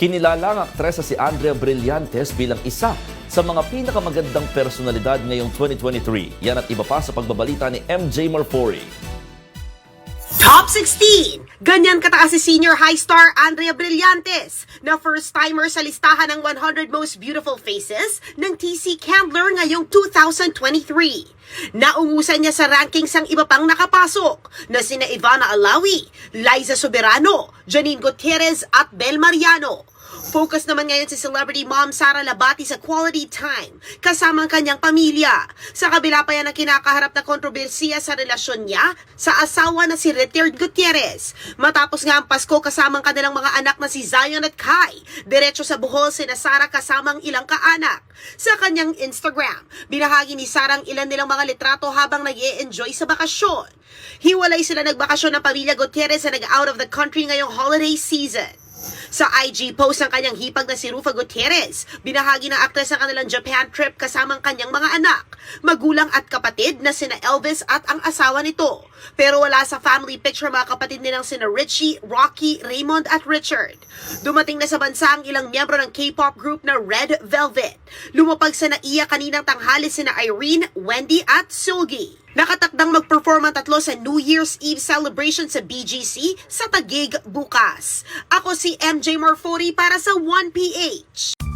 Kinilala ang aktresa si Andrea Brillantes bilang isa sa mga pinakamagandang personalidad ngayong 2023. Yan at iba pa sa pagbabalita ni MJ Marfori. Top 16! Ganyan kataas si senior high star Andrea Brillantes na first-timer sa listahan ng 100 Most Beautiful Faces ng TC Candler ngayong 2023. Naungusan niya sa rankings ang iba pang nakapasok na sina Ivana Alawi, Liza Soberano, Janine Gutierrez at Bel Mariano. Focus naman ngayon si celebrity mom Sara Labati sa quality time kasama ang kanyang pamilya. Sa kabila pa yan ang kinakaharap na kontrobersiya sa relasyon niya sa asawa na si Richard Gutierrez. Matapos nga ang Pasko kasama ang kanilang mga anak na si Zion at Kai. Diretso sa Bohol si na Sara kasama ang ilang kaanak. Sa kanyang Instagram, binahagi ni Sara ang ilan nilang mga litrato habang nag enjoy sa bakasyon. Hiwalay sila nagbakasyon ng pamilya Gutierrez na nag-out of the country ngayong holiday season. Sa IG post ng kanyang hipag na si Rufa Gutierrez, binahagi ng aktres ang kanilang Japan trip kasama ang kanyang mga anak, magulang at kapatid na sina Elvis at ang asawa nito. Pero wala sa family picture mga kapatid nilang sina Richie, Rocky, Raymond at Richard. Dumating na sa bansa ang ilang miyembro ng K-pop group na Red Velvet. Lumapag sa naiya kaninang tanghali sina Irene, Wendy at Sulgi. Nakatakdang mag-perform ang tatlo sa New Year's Eve celebration sa BGC sa Tagig bukas. Ako si MJ Marfori para sa 1PH.